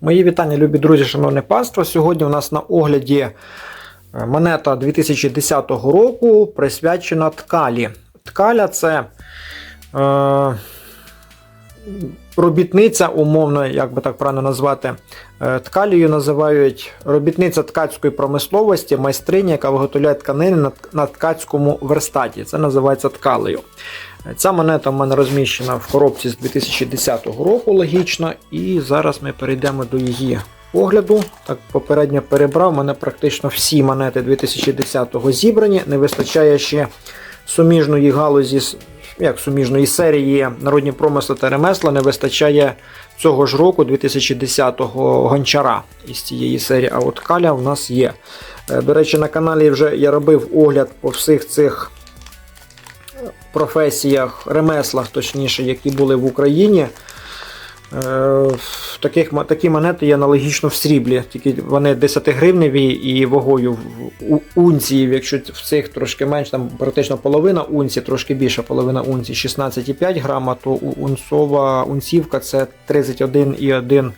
Мої вітання, любі друзі, шановне панство. Сьогодні у нас на огляді е, монета 2010 року присвячена ткалі. Ткаля це е, робітниця, умовно, як би так правильно назвати. Е, Ткалію називають робітниця ткацької промисловості, майстриня, яка виготовляє тканини на, на ткацькому верстаті. Це називається ткалею. Ця монета в мене розміщена в коробці з 2010 року, логічно, і зараз ми перейдемо до її огляду. Так, попередньо перебрав, мене практично всі монети 2010-го зібрані. Не вистачає ще суміжної галузі, як суміжної серії народні промисли та ремесла, не вистачає цього ж року, 2010-го гончара із цієї серії. А в нас є. Е, До речі, на каналі вже я робив огляд по всіх цих професіях, ремеслах, точніше, які були в Україні. Е, Таких, такі монети є аналогічно в сріблі, тільки вони 10 гривневі і вагою у- унції, якщо в цих трошки менше, там практично половина унції, трошки більше половина унції, 16,5 грама, то унцова унцівка це 31,1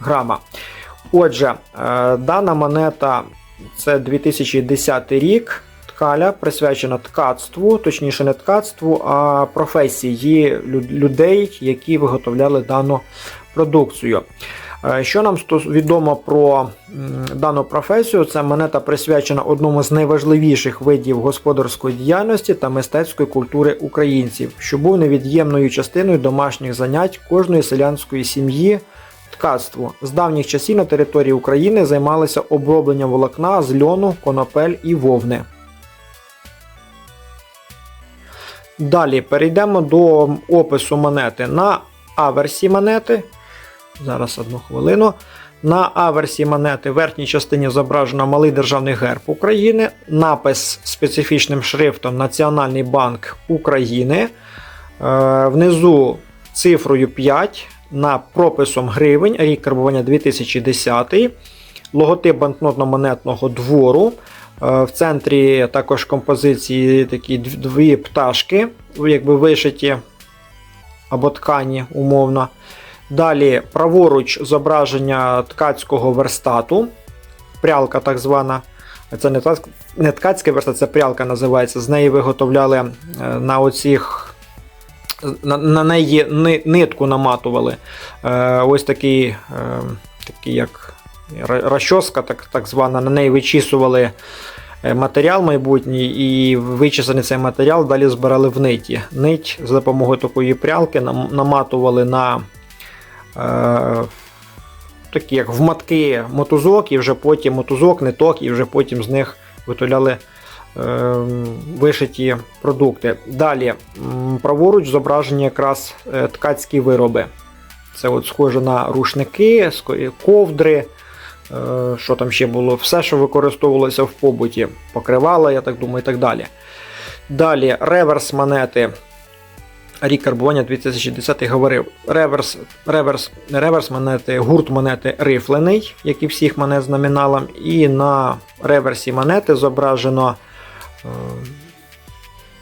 грама. Отже, е, дана монета це 2010 рік. Ткаля присвячена ткацтву, точніше не ткацтву, а професії людей, які виготовляли дану продукцію. Е, Що нам відомо про дану професію? Це монета присвячена одному з найважливіших видів господарської діяльності та мистецької культури українців, що був невід'ємною частиною домашніх занять кожної селянської сім'ї. Ткацтво з давніх часів на території України займалися обробленням волокна з льону, конопель і вовни. Далі перейдемо до опису монети. На аверсі монети. Зараз одну хвилину. На аверсі монети в верхній частині зображено малий державний герб України, напис специфічним шрифтом Національний банк України. Е, Внизу цифрою 5 на прописом гривень, рік карбування 2010, логотип банкнотно-монетного двору. Е, В центрі також композиції такі дві пташки, якби вишиті або ткані умовно. Далі праворуч зображення ткацького верстату, прялка так звана. Це не, ткац- не ткацький верстат, це прялка називається. З неї виготовляли е, на оцих. На, на неї нитку наматували. Е, ось такий, такий як розчоска, так, так звана, на неї вичісували е, матеріал майбутній, і вичисаний цей матеріал далі збирали в ниті. Нить за допомогою такої прялки наматували на е, такі як в матки мотузок, і вже потім мотузок, ниток, і вже потім з них виготовляли е, вишиті продукти. Далі, праворуч зображені якраз е, ткацькі вироби. Це от схоже на рушники, ковдри. Е, Що там ще було? Все, що використовувалося в побуті, покривала, я так думаю, і так далі. Далі реверс монети. Рік карбування 2010 говорив. Реверс, реверс, реверс монети, гурт монети рифлений, як і всіх монет з номіналом. І на реверсі монети зображено е,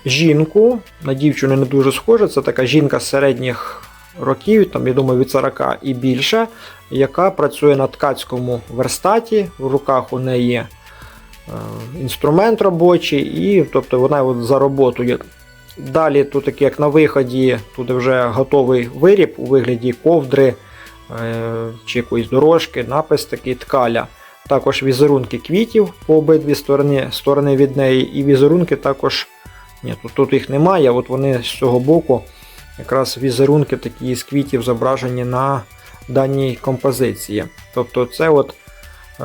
жінку. На дівчину не дуже схоже. Це така жінка середніх років, там, я думаю, від 40 і більше, яка працює на ткацькому верстаті. В руках у неї е, інструмент робочий, і тобто вона от за роботою. Далі, тут таке, як на виході, тут вже готовий виріб у вигляді ковдри е, чи якоїсь дорожки, напис такий ткаля. Також візерунки квітів по обидві сторони, сторони від неї, і візерунки також. Ні, тут, тут їх немає, от вони з цього боку якраз візерунки такі з квітів зображені на даній композиції. Тобто це от е,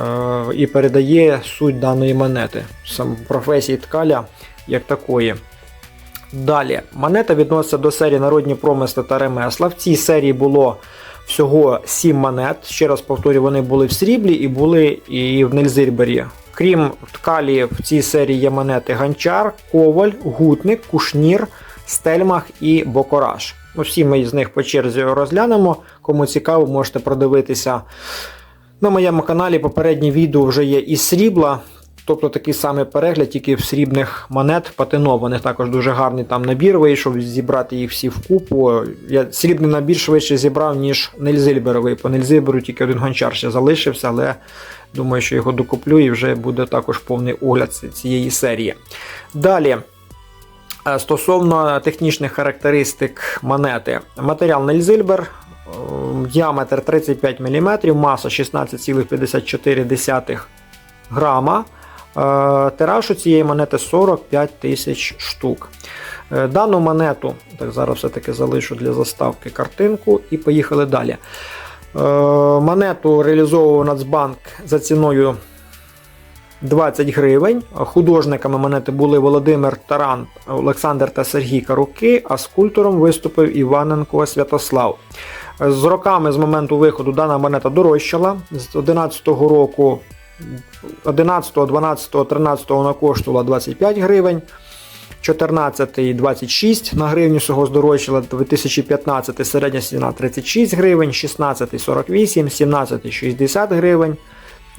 і передає суть даної монети, сам професії ткаля як такої. Далі, монета відноситься до серії народні промисли та ремесла. В цій серії було всього 7 монет. Ще раз повторюю, вони були в сріблі і були і в Нельзирбері. Крім ткалі, в цій серії є монети Ганчар, Коваль, Гутник, Кушнір, Стельмах і Бокораж. Ну, всі ми з них по черзі розглянемо. Кому цікаво, можете продивитися на моєму каналі. Попереднє відео вже є із срібла. Тобто такий самий перегляд, тільки в срібних монет патинованих. Також дуже гарний там набір вийшов, зібрати їх всі вкупу. Я срібний набір швидше зібрав, ніж Нельзильберовий. По Нельзильберу тільки один гончар ще залишився, але думаю, що його докуплю і вже буде також повний огляд цієї серії. Далі. Е, Стосовно технічних характеристик монети, матеріал Нельзильбер, е, діаметр 35 мм, маса 16,54 грама. Е, Тираж у цієї монети 45 тисяч штук. Е, Дану монету, так зараз все-таки залишу для заставки картинку і поїхали далі. Монету реалізовував Нацбанк за ціною 20 гривень. Художниками монети були Володимир Таран, Олександр та Сергій Каруки, а скульптором виступив Іваненко Святослав. З роками з моменту виходу дана монета дорожчала. З 11 року 11, 12, 13 вона коштувала 25 гривень. 14 26 на гривню всього здорожчала, 2015 середня ціна 36 гривень, 16 48, 17 60 гривень,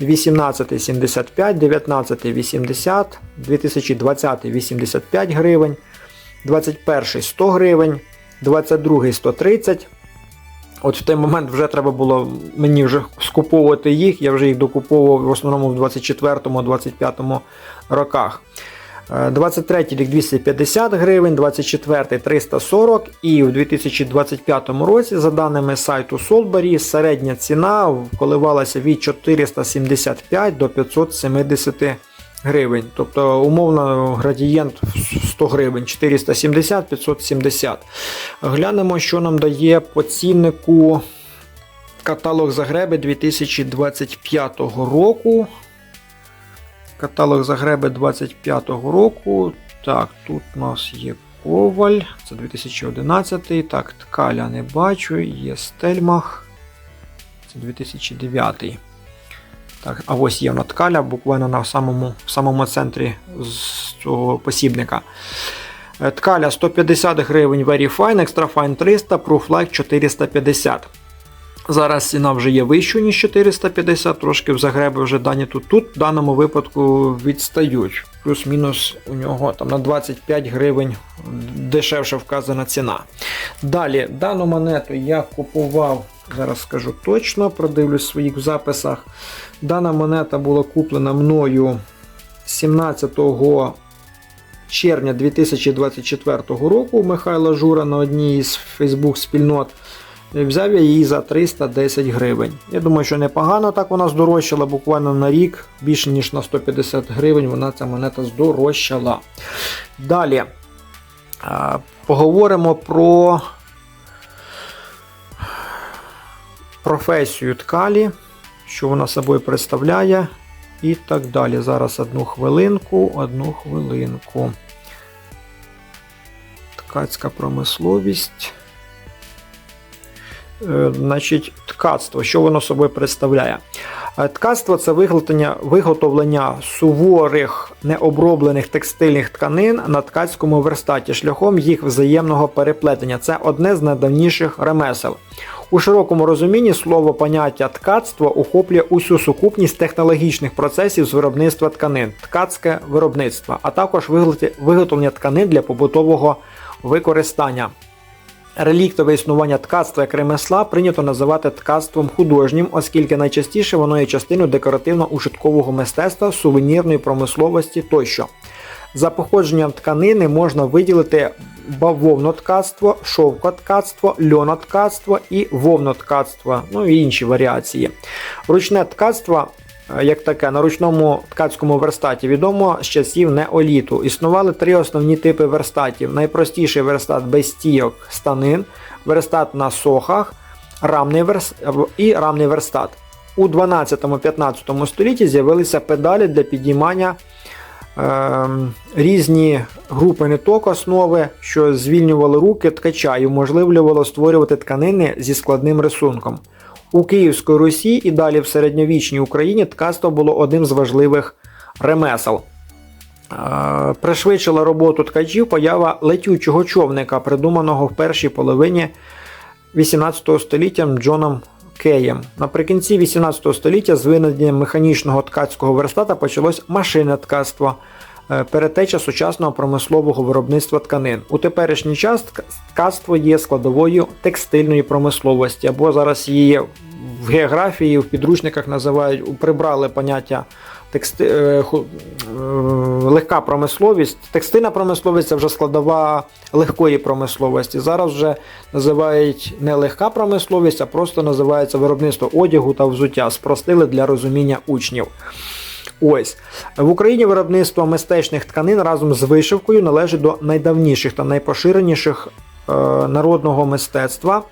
18 75, 19 80, 2020 85 гривень, 21 100 гривень, 22 130. От в той момент вже треба було мені вже скуповувати їх, я вже їх докуповував в основному в 24-25 роках. Е, 23 рік 250 гривень, 24 340 і в 2025 році, за даними сайту Solberry, середня ціна коливалася від 475 до 570 гривень. Тобто, умовно, градієнт 100 гривень 470-570. Глянемо, що нам дає по ціннику каталог Загреби 2025 року. Каталог Загреби 25 року. Так, тут у нас є Коваль, це 2011. Так, Ткаля не бачу, є Стельмах. Це 2009. Так, а ось є вона ткаля, буквально на самому, в самому центрі з цього посібника. Е, Ткаля 150 гривень Very Fine, Extra Fine 300, Proof Like 450. Зараз ціна вже є вищою, ніж 450, трошки в Загреби вже дані тут. Тут в даному випадку відстають. Плюс-мінус у нього там на 25 гривень дешевше вказана ціна. Далі, дану монету я купував, зараз скажу точно, продивлюсь в своїх записах. Дана монета була куплена мною 17 червня 2024 року у Михайла Жура на одній із Фейсбук спільнот. Взяв я її за 310 гривень. Я думаю, що непогано так вона здорожчала, буквально на рік, більше ніж на 150 гривень вона ця монета здорожчала. Далі поговоримо про професію ткалі, що вона собою представляє. І так далі. Зараз одну хвилинку, одну хвилинку. Ткацька промисловість. Е, Значить, ткацтво, що воно собою представляє? Е, Ткацтво це виготовлення, виготовлення суворих необроблених текстильних тканин на ткацькому верстаті шляхом їх взаємного переплетення. Це одне з найдавніших ремесел. У широкому розумінні слово поняття ткацтво охоплює усю сукупність технологічних процесів з виробництва тканин, ткацьке виробництво, а також виготовлення- виготовлення тканин для побутового використання. Реліктове існування ткацтва як ремесла прийнято називати ткацтвом художнім, оскільки найчастіше воно є частиною декоративно-ушиткового мистецтва, сувенірної промисловості тощо. За походженням тканини можна виділити бавовноткацтво, шовкоткацтво, льоноткацтво і вовноткацтво, ну і інші варіації. Ручне ткацтво як таке на ручному ткацькому верстаті відомо з часів неоліту. Існували три основні типи верстатів. Найпростіший верстат без стійок станин, верстат на сохах рамний верс... і рамний верстат. У 12-15 столітті з'явилися педалі для підіймання ем, різні групи ниток основи, що звільнювали руки ткача і уможливлювало створювати тканини зі складним рисунком. У Київській Русі і далі в середньовічній Україні ткацтво було одним з важливих ремесел. Пришвидшила роботу ткачів поява летючого човника, придуманого в першій половині 18 століття Джоном Кеєм. Наприкінці 18 століття з винайденням механічного ткацького верстата почалось машинне ткацтво, перетеча сучасного промислового виробництва тканин. У теперішній час тк- ткацтво є складовою текстильної промисловості, або зараз її в географії, в підручниках називають, прибрали поняття тексти, е, е, легка промисловість. Текстильна промисловість це вже складова легкої промисловості. Зараз вже називають не легка промисловість, а просто називається виробництво одягу та взуття. Спростили для розуміння учнів. Ось в Україні виробництво мистечних тканин разом з вишивкою належить до найдавніших та найпоширеніших е, народного мистецтва,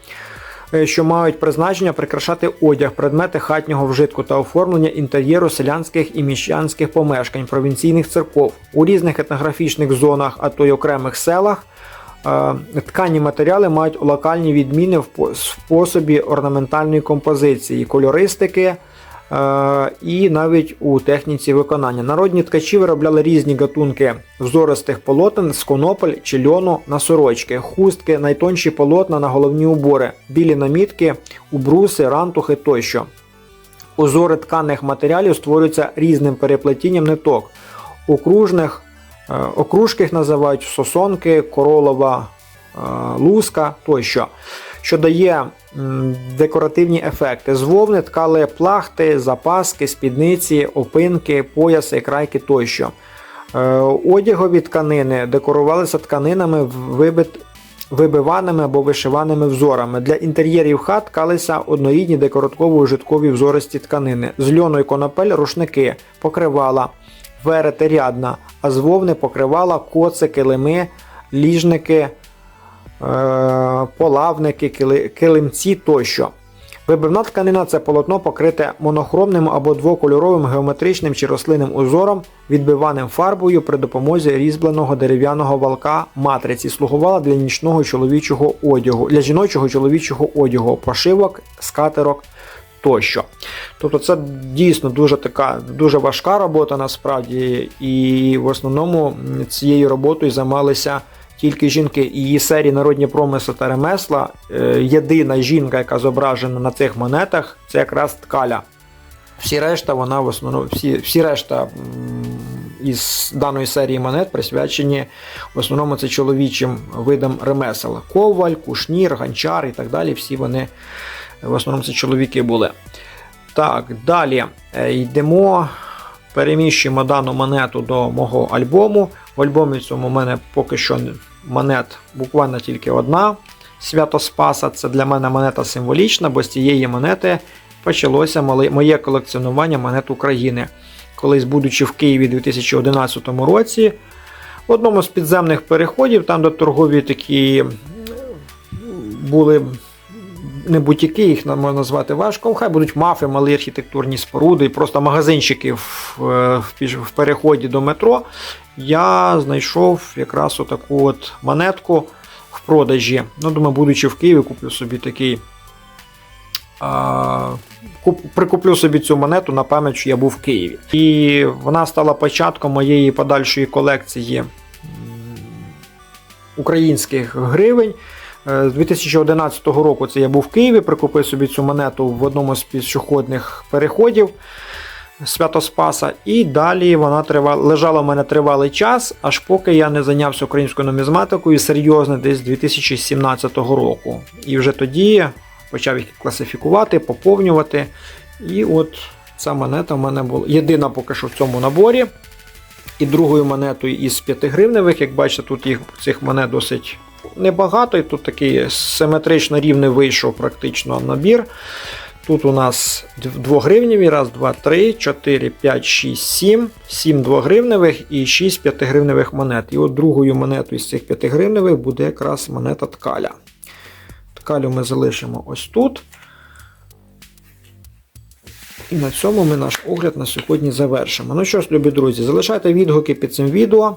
е, що мають призначення прикрашати одяг, предмети хатнього вжитку та оформлення інтер'єру селянських і міщанських помешкань, провінційних церков у різних етнографічних зонах, а то й окремих селах. Е, Ткані матеріали мають локальні відміни в способі орнаментальної композиції, кольористики і навіть у техніці виконання. Народні ткачі виробляли різні гатунки взористих полотен з конопель чи льону на сорочки, хустки, найтонші полотна на головні убори, білі намітки, убруси, рантухи тощо. Узори тканих матеріалів створюються різним переплетінням ниток. Окружних, е, окружких називають сосонки, королова е, луска тощо, що дає декоративні ефекти. З вовни ткали плахти, запаски, спідниці, опинки, пояси, крайки тощо. Е, Одягові тканини декорувалися тканинами вибит, вибиваними або вишиваними взорами. Для інтер'єрів хат ткалися однорідні декоратково-ужиткові взористі тканини. З льону і конопель рушники, покривала, верети рядна, а з вовни покривала коци, килими, ліжники, полавники, килимці тощо. Вибивна тканина це полотно покрите монохромним або двокольоровим геометричним чи рослинним узором, відбиваним фарбою при допомозі різьбленого дерев'яного валка матриці, слугувала для нічного чоловічого одягу, для жіночого чоловічого одягу, пошивок, скатерок тощо. Тобто це дійсно дуже така дуже важка робота насправді, і в основному цією роботою займалися тільки жінки. Її серії народні промисли та ремесла. е, Єдина жінка, яка зображена на цих монетах, це якраз ткаля. Всі решта, вона в основному, всі, всі решта із даної серії монет присвячені в основному це чоловічим видам ремесел. Коваль, кушнір, ганчар і так далі. Всі вони в основному це чоловіки були. Так, далі е, йдемо, переміщуємо дану монету до мого альбому. В альбомі цьому у мене поки що монет буквально тільки одна. Свято Спаса. Це для мене монета символічна, бо з цієї монети почалося моє колекціонування монет України. Колись, будучи в Києві у 2011 році, в одному з підземних переходів, там, де торгові такі були не бутіки, їх на- назвати важко, хай будуть мафи, малі архітектурні споруди, і просто магазинчики в, е, в переході до метро. Я знайшов якраз отаку от монетку в продажі. Ну, думаю, будучи в Києві, куплю собі такий. А, куп, прикуплю собі цю монету на пам'ять, що я був в Києві. І вона стала початком моєї подальшої колекції українських гривень. Е, З 2011 року це я був в Києві, прикупив собі цю монету в одному з пішохідних переходів Святоспаса. І далі вона тривала, лежала в мене тривалий час, аж поки я не зайнявся українською нумізматикою серйозно десь з 2017 року. І вже тоді почав їх класифікувати, поповнювати. І от ця монета в мене була єдина поки що в цьому наборі. І другою монетою із 5 гривневих, як бачите, тут їх цих монет досить небагато, і тут такий симетрично рівний вийшов практично набір. Тут у нас 2 гривневі, раз, два, три, 4, 5, 6, 7, 7 2 гривневих і 6 5 гривневих монет. І от другою монетою з цих 5 гривневих буде якраз монета ткаля. Ткалю ми залишимо ось тут. І на цьому ми наш огляд на сьогодні завершимо. Ну що ж, любі друзі, залишайте відгуки під цим відео.